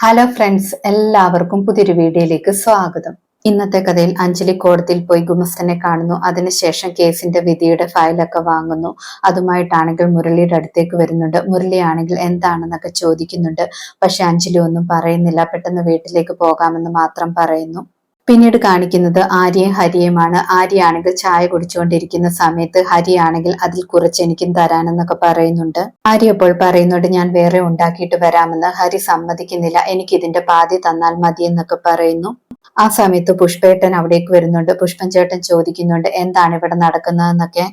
Hello friends എല്ലാവർക്കും പുതിയൊരു വീഡിയോയിലേക്ക് സ്വാഗതം. ഇന്നത്തെ കഥയിൽ അഞ്ജലി കോടതിയിൽ പോയി ഗുമസ്തനെ കാണുന്നു. അതിനുശേഷം കേസിന്റെ വിധിയുടെ ഫയലൊക്കെ വാങ്ങുന്നു. അതുമായിട്ടാണെങ്കിൽ മുരളിയുടെ അടുത്തേക്ക് വരുന്നുണ്ട്. മുരളിയാണെങ്കിൽ എന്താണെന്നൊക്കെ ചോദിക്കുന്നുണ്ട്. പക്ഷെ അഞ്ജലി ഒന്നും പറയുന്നില്ല. പെട്ടെന്ന് വീട്ടിലേക്ക് പോകാമെന്ന് മാത്രം പറയുന്നു. പിന്നീട് കാണിക്കുന്നത് ആര്യയും ഹരിയുമാണ്. ആര്യയാണെങ്കിൽ ചായ കുടിച്ചുകൊണ്ടിരിക്കുന്ന സമയത്ത് ഹരിയാണെങ്കിൽ അതിൽ കുറച്ച് എനിക്കും തരാനെന്നൊക്കെ പറയുന്നുണ്ട്. ആര്യ അപ്പോൾ പറയുന്നുണ്ട് ഞാൻ വേറെ ഉണ്ടാക്കിയിട്ട് വരാമെന്ന്. ഹരി സമ്മതിക്കുന്നില്ല. എനിക്ക് ഇതിന്റെ പാതി തന്നാൽ മതി എന്നൊക്കെ പറയുന്നു. ആ സമയത്ത് പുഷ്പേട്ടൻ അവിടേക്ക് വരുന്നുണ്ട്. പുഷ്പൻ ചേട്ടൻ ചോദിക്കുന്നുണ്ട് എന്താണ് ഇവിടെ നടക്കുന്നതെന്നൊക്കെ?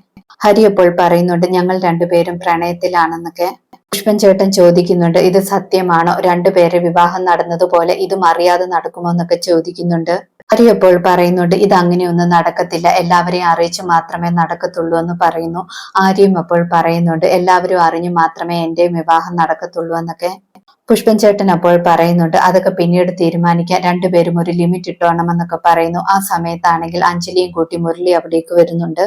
ഹരി അപ്പോൾ പറയുന്നുണ്ട് ഞങ്ങൾ രണ്ടുപേരും പ്രണയത്തിലാണെന്നൊക്കെ. പുഷ്പൻ ചേട്ടൻ ചോദിക്കുന്നുണ്ട് ഇത് സത്യമാണോ? രണ്ടുപേരെ വിവാഹം നടന്നതുപോലെ ഇതും അറിയാതെ നടക്കുമോ? എന്നൊക്കെ ചോദിക്കുന്നുണ്ട്. ഹരി പറയുന്നുണ്ട് ഇത് അങ്ങനെയൊന്നും നടക്കത്തില്ല. എല്ലാവരെയും അറിയിച്ചു മാത്രമേ നടക്കത്തുള്ളൂ എന്ന് പറയുന്നു. ആര്യം അപ്പോൾ പറയുന്നുണ്ട് എല്ലാവരും അറിഞ്ഞു മാത്രമേ എന്റെ വിവാഹം നടക്കത്തുള്ളൂ എന്നൊക്കെ. പുഷ്പൻ ചേട്ടൻ അപ്പോൾ പറയുന്നുണ്ട് അതൊക്കെ പിന്നീട് തീരുമാനിക്കാൻ രണ്ടുപേരും ഒരു ലിമിറ്റ് ഇട്ടോണമെന്നൊക്കെ പറയുന്നു. ആ സമയത്താണെങ്കിൽ അഞ്ജലിയും കൂട്ടി മുരളി അവിടേക്ക് വരുന്നുണ്ട്.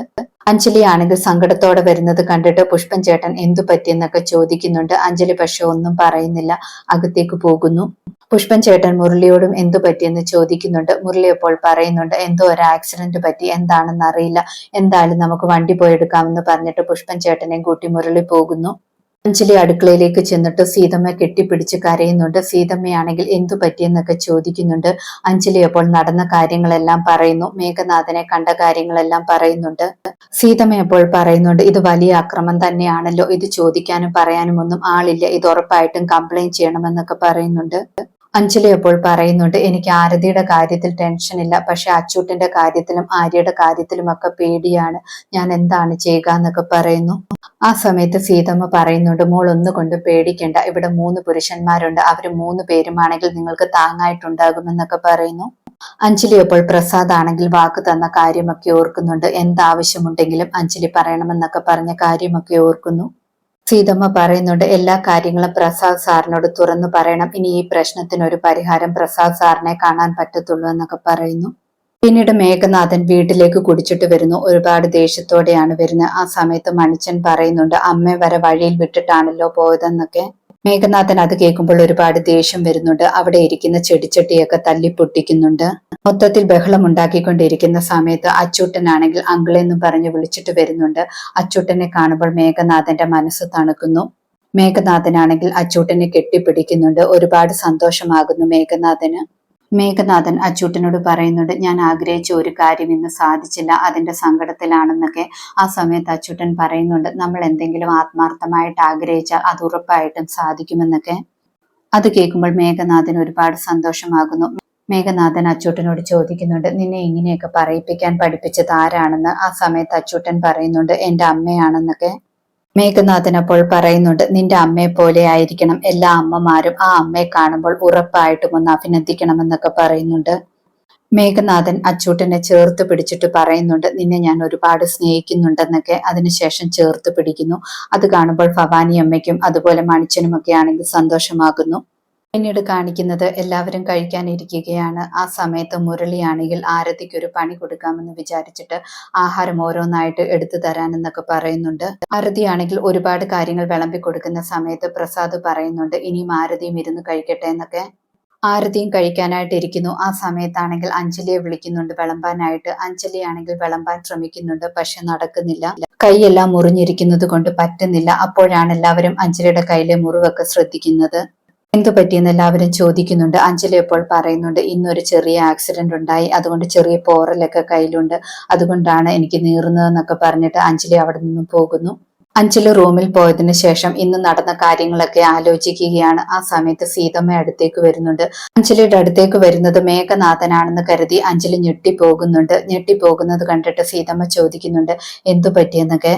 അഞ്ജലി ആണെങ്കിൽ സങ്കടത്തോടെ വരുന്നത് കണ്ടിട്ട് പുഷ്പൻ ചേട്ടൻ എന്തു പറ്റിയെന്നൊക്കെ ചോദിക്കുന്നുണ്ട്. അഞ്ജലി പക്ഷെ ഒന്നും പറയുന്നില്ല. അകത്തേക്ക് പോകുന്നു. പുഷ്പൻ ചേട്ടൻ മുരളിയോടും എന്തു പറ്റിയെന്ന് ചോദിക്കുന്നുണ്ട്. മുരളി അപ്പോൾ പറയുന്നുണ്ട് എന്തോ ഒരു ആക്സിഡന്റ് പറ്റി എന്താണെന്ന് അറിയില്ല. എന്തായാലും നമുക്ക് വണ്ടി പോയെടുക്കാമെന്ന് പറഞ്ഞിട്ട് പുഷ്പൻ ചേട്ടനെയും കൂട്ടി മുരളി പോകുന്നു. അഞ്ജലി അടുക്കളയിലേക്ക് ചെന്നിട്ട് സീതമ്മ കെട്ടിപ്പിടിച്ച് കരയുന്നുണ്ട്. സീതമ്മയാണെങ്കിൽ എന്തു പറ്റിയെന്നൊക്കെ ചോദിക്കുന്നുണ്ട്. അഞ്ജലി അപ്പോൾ നടന്ന കാര്യങ്ങളെല്ലാം പറയുന്നു. മേഘനാഥനെ കണ്ട കാര്യങ്ങളെല്ലാം പറയുന്നുണ്ട്. സീതമ്മ അപ്പോൾ പറയുന്നുണ്ട് ഇത് വലിയ അക്രമം തന്നെയാണല്ലോ. ഇത് ചോദിക്കാനും പറയാനും ഒന്നും ആളില്ല. ഇത് ഉറപ്പായിട്ടും കംപ്ലൈന്റ് ചെയ്യണമെന്നൊക്കെ പറയുന്നുണ്ട്. അഞ്ജലി അപ്പോൾ പറയുന്നുണ്ട് എനിക്ക് ആരതിയുടെ കാര്യത്തിൽ ടെൻഷൻ ഇല്ല. പക്ഷെ അച്ചൂട്ടിന്റെ കാര്യത്തിലും ആര്യയുടെ കാര്യത്തിലുമൊക്കെ പേടിയാണ്. ഞാൻ എന്താണ് ചെയ്യുക എന്നൊക്കെ പറയുന്നു. ആ സമയത്ത് സീതമ്മ പറയുന്നുണ്ട് മോൾ ഒന്നുകൊണ്ട് പേടിക്കണ്ട. ഇവിടെ മൂന്ന് പുരുഷന്മാരുണ്ട്. അവർ മൂന്ന് പേരുമാണെങ്കിൽ നിങ്ങൾക്ക് താങ്ങായിട്ടുണ്ടാകുമെന്നൊക്കെ പറയുന്നു. അഞ്ജലി അപ്പോൾ പ്രസാദ് ആണെങ്കിൽ വാക്ക് തന്ന കാര്യമൊക്കെ ഓർക്കുന്നുണ്ട്. എന്താവശ്യമുണ്ടെങ്കിലും അഞ്ജലി പറയണമെന്നൊക്കെ പറഞ്ഞ കാര്യമൊക്കെ ഓർക്കുന്നു. സീതമ്മ പറയുന്നുണ്ട് എല്ലാ കാര്യങ്ങളും പ്രസാദ് സാറിനോട് തുറന്നു പറയണം. ഇനി ഈ പ്രശ്നത്തിന് ഒരു പരിഹാരം പ്രസാദ് സാറിനെ കാണാൻ പറ്റത്തുള്ളൂ എന്നൊക്കെ പറയുന്നു. പിന്നീട് മേഘനാഥൻ വീട്ടിലേക്ക് കുടിച്ചിട്ട് വരുന്നു. ഒരുപാട് ദേഷ്യത്തോടെയാണ് വരുന്നത്. ആ സമയത്ത് മണിച്ചൻ പറയുന്നുണ്ട് അമ്മ വരെ വഴിയിൽ വിട്ടിട്ടാണല്ലോ പോയതെന്നൊക്കെ. മേഘനാഥൻ അത് കേൾക്കുമ്പോൾ ഒരുപാട് ദേഷ്യം വരുന്നുണ്ട്. അവിടെ ഇരിക്കുന്ന ചെടിച്ചട്ടിയൊക്കെ തല്ലി പൊട്ടിക്കുന്നുണ്ട് മൊത്തത്തിൽ ബഹളം ഉണ്ടാക്കിക്കൊണ്ടിരിക്കുന്ന സമയത്ത് അച്ചൂട്ടനാണെങ്കിൽ അങ്കിളെന്നും പറഞ്ഞ് വിളിച്ചിട്ട് വരുന്നുണ്ട്. അച്ചൂട്ടനെ കാണുമ്പോൾ മേഘനാഥന്റെ മനസ്സ് തണുക്കുന്നു. മേഘനാഥനാണെങ്കിൽ അച്ചൂട്ടനെ കെട്ടിപ്പിടിക്കുന്നുണ്ട്. ഒരുപാട് സന്തോഷമാകുന്നു മേഘനാഥന്. മേഘനാഥൻ അച്ചൂട്ടനോട് പറയുന്നുണ്ട് ഞാൻ ആഗ്രഹിച്ച ഒരു കാര്യം ഇന്ന് സാധിച്ചില്ല അതിന്റെ സങ്കടത്തിലാണെന്നൊക്കെ ആ സമയത്ത് അച്ചൂട്ടൻ പറയുന്നുണ്ട്. നമ്മൾ എന്തെങ്കിലും ആത്മാർത്ഥമായിട്ട് ആഗ്രഹിച്ചാൽ അത് ഉറപ്പായിട്ടും സാധിക്കുമെന്നൊക്കെ. അത് കേൾക്കുമ്പോൾ മേഘനാഥൻ ഒരുപാട് സന്തോഷമാകുന്നു. മേഘനാഥൻ അച്ചൂട്ടനോട് ചോദിക്കുന്നുണ്ട് നിന്നെ ഇങ്ങനെയൊക്കെ പറയിപ്പിക്കാൻ പഠിപ്പിച്ചത് ആരാണെന്ന്? ആ സമയത്ത് അച്ചൂട്ടൻ പറയുന്നുണ്ട് എന്റെ അമ്മയാണെന്നൊക്കെ. മേഘനാഥൻ അപ്പോൾ പറയുന്നുണ്ട് നിന്റെ അമ്മയെ പോലെ ആയിരിക്കണം എല്ലാ അമ്മമാരും. ആ അമ്മയെ കാണുമ്പോൾ ഉറപ്പായിട്ടും ഒന്ന് അഭിനന്ദിക്കണമെന്നൊക്കെ പറയുന്നുണ്ട്. മേഘനാഥൻ അച്ചൂട്ടനെ ചേർത്ത് പിടിച്ചിട്ട് പറയുന്നുണ്ട് നിന്നെ ഞാൻ ഒരുപാട് സ്നേഹിക്കുന്നുണ്ടെന്നൊക്കെ അതിനുശേഷം ചേർത്ത് പിടിക്കുന്നു. അത് കാണുമ്പോൾ ഭവാനി അമ്മയ്ക്കും അതുപോലെ മണിച്ചനുമൊക്കെ ആണെങ്കിൽ സന്തോഷമാകുന്നു. പിന്നീട് കാണിക്കുന്നത് എല്ലാവരും കഴിക്കാനിരിക്കുകയാണ്. ആ സമയത്ത് മുരളിയാണെങ്കിൽ ആരതിക്ക് ഒരു പണി കൊടുക്കാമെന്ന് വിചാരിച്ചിട്ട് ആഹാരം ഓരോന്നായിട്ട് എടുത്തു തരാനെന്നൊക്കെ പറയുന്നുണ്ട്. ആരതിയാണെങ്കിൽ ഒരുപാട് കാര്യങ്ങൾ വിളമ്പി കൊടുക്കുന്ന സമയത്ത് പ്രസാദ് പറയുന്നുണ്ട് ഇനിയും ആരതിയും ഇരുന്ന് കഴിക്കട്ടെ എന്നൊക്കെ. ആരതിയും കഴിക്കാനായിട്ടിരിക്കുന്നു. ആ സമയത്താണെങ്കിൽ അഞ്ജലിയെ വിളിക്കുന്നുണ്ട് വിളമ്പാനായിട്ട്. അഞ്ജലി ആണെങ്കിൽ വിളമ്പാൻ ശ്രമിക്കുന്നുണ്ട് പക്ഷെ നടക്കുന്നില്ല. കൈയെല്ലാം മുറിഞ്ഞിരിക്കുന്നത് കൊണ്ട് പറ്റുന്നില്ല. അപ്പോഴാണ് എല്ലാവരും അഞ്ജലിയുടെ കയ്യിലെ മുറിവൊക്കെ ശ്രദ്ധിക്കുന്നത്. എന്തു പറ്റിയെന്ന് എല്ലാവരും ചോദിക്കുന്നുണ്ട്. അഞ്ജലി ഇപ്പോൾ പറയുന്നുണ്ട് ഇന്നൊരു ചെറിയ ആക്സിഡന്റ് ഉണ്ടായി. അതുകൊണ്ട് ചെറിയ പോറലൊക്കെ കയ്യിലുണ്ട്. അതുകൊണ്ടാണ് എനിക്ക് നീറുന്നതെന്നൊക്കെ പറഞ്ഞിട്ട് അഞ്ജലി അവിടെ നിന്നും പോകുന്നു. അഞ്ജലി റൂമിൽ പോയതിനു ശേഷം ഇന്ന് നടന്ന കാര്യങ്ങളൊക്കെ ആലോചിക്കുകയാണ്. ആ സമയത്ത് സീതമ്മ അടുത്തേക്ക് വരുന്നുണ്ട്. അഞ്ജലിയുടെ അടുത്തേക്ക് വരുന്നത് മേഘനാഥനാണെന്ന് കരുതി അഞ്ജലി ഞെട്ടിപ്പോകുന്നുണ്ട്. ഞെട്ടിപ്പോകുന്നത് കണ്ടിട്ട് സീതമ്മ ചോദിക്കുന്നുണ്ട് എന്തു പറ്റിയെന്നൊക്കെ?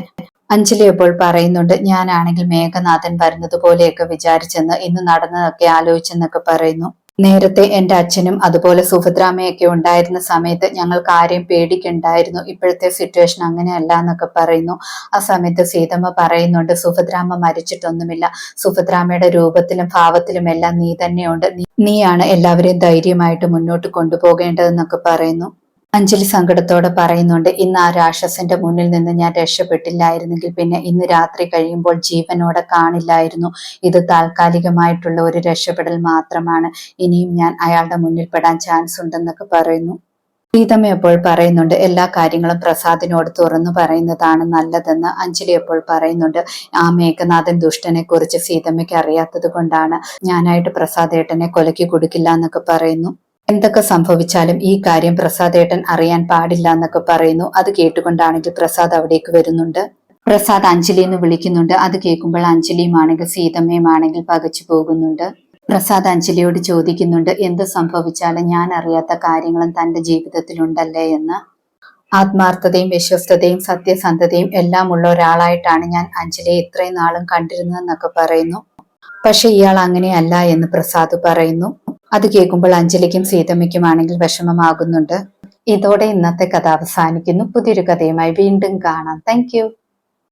അഞ്ജലി അപ്പോൾ പറയുന്നുണ്ട് ഞാനാണെങ്കിൽ മേഘനാഥൻ വരുന്നത് പോലെയൊക്കെ വിചാരിച്ചെന്ന് ഇന്ന് നടന്നതൊക്കെ ആലോചിച്ചെന്നൊക്കെ പറയുന്നു. നേരത്തെ എന്റെ അച്ഛനും അതുപോലെ സുഭദ്രാമയൊക്കെ ഉണ്ടായിരുന്ന സമയത്ത് ഞങ്ങൾക്ക് ആരെയും പേടിക്കുണ്ടായിരുന്നു. ഇപ്പോഴത്തെ സിറ്റുവേഷൻ അങ്ങനെയല്ല എന്നൊക്കെ പറയുന്നു. ആ സമയത്ത് സീതമ്മ പറയുന്നുണ്ട് സുഭദ്രാമ മരിച്ചിട്ടൊന്നുമില്ല. സുഭദ്രാമയുടെ രൂപത്തിലും ഭാവത്തിലും എല്ലാം നീ തന്നെയുണ്ട്. നീയാണ് എല്ലാവരെയും ധൈര്യമായിട്ട് മുന്നോട്ട് കൊണ്ടുപോകേണ്ടതെന്നൊക്കെ പറയുന്നു. അഞ്ജലി സങ്കടത്തോടെ പറയുന്നുണ്ട് ഇന്ന് ആ രാക്ഷസന്റെ മുന്നിൽ നിന്ന് ഞാൻ രക്ഷപ്പെട്ടില്ലായിരുന്നെങ്കിൽ പിന്നെ ഇന്ന് രാത്രി കഴിയുമ്പോൾ ജീവനോടെ കാണില്ലായിരുന്നു. ഇത് താൽക്കാലികമായിട്ടുള്ള ഒരു രക്ഷപ്പെടൽ മാത്രമാണ്. ഇനിയും ഞാൻ അയാളുടെ മുന്നിൽ പെടാൻ ചാൻസ് ഉണ്ടെന്നൊക്കെ പറയുന്നു. സീതമ്മ എപ്പോൾ പറയുന്നുണ്ട് എല്ലാ കാര്യങ്ങളും പ്രസാദിനോട് തുറന്നു പറയുന്നതാണ് നല്ലതെന്ന് അഞ്ജലി എപ്പോൾ പറയുന്നുണ്ട് ആ മേഘനാഥൻ ദുഷ്ടനെ കുറിച്ച് സീതമ്മയ്ക്ക് അറിയാത്തത് കൊണ്ടാണ്. ഞാനായിട്ട് പ്രസാദേട്ടനെ കൊലക്കി കൊടുക്കില്ല എന്നൊക്കെ പറയുന്നു. എന്തൊക്കെ സംഭവിച്ചാലും ഈ കാര്യം പ്രസാദേട്ടൻ അറിയാൻ പാടില്ല എന്നൊക്കെ പറയുന്നു. അത് കേട്ടുകൊണ്ടാണെങ്കിൽ പ്രസാദ് അവിടേക്ക് വരുന്നുണ്ട്. പ്രസാദ് അഞ്ജലി എന്ന് വിളിക്കുന്നുണ്ട്. അത് കേൾക്കുമ്പോൾ അഞ്ജലിയുമാണെങ്കിൽ സീതമ്മയുമാണെങ്കിൽ പകച്ചു പോകുന്നുണ്ട്. പ്രസാദ് അഞ്ജലിയോട് ചോദിക്കുന്നുണ്ട് എന്ത് സംഭവിച്ചാലും ഞാൻ അറിയാത്ത കാര്യങ്ങളും തന്റെ ജീവിതത്തിലുണ്ടല്ലേ എന്ന്? ആത്മാർത്ഥതയും വിശ്വസ്തതയും സത്യസന്ധതയും എല്ലാം ഉള്ള ഒരാളായിട്ടാണ് ഞാൻ അഞ്ജലിയെ ഇത്രയും നാളും കണ്ടിരുന്നതെന്നൊക്കെ പറയുന്നു. പക്ഷെ ഇയാൾ അങ്ങനെയല്ല എന്ന് പ്രസാദ് പറയുന്നു. അത് കേൾക്കുമ്പോൾ അഞ്ജലിക്കും സീതമ്മയ്ക്കുമാണെങ്കിൽ വിഷമമാകുന്നുണ്ട്. ഇതോടെ ഇന്നത്തെ കഥ അവസാനിക്കുന്നു. പുതിയൊരു കഥയുമായി വീണ്ടും കാണാം. താങ്ക്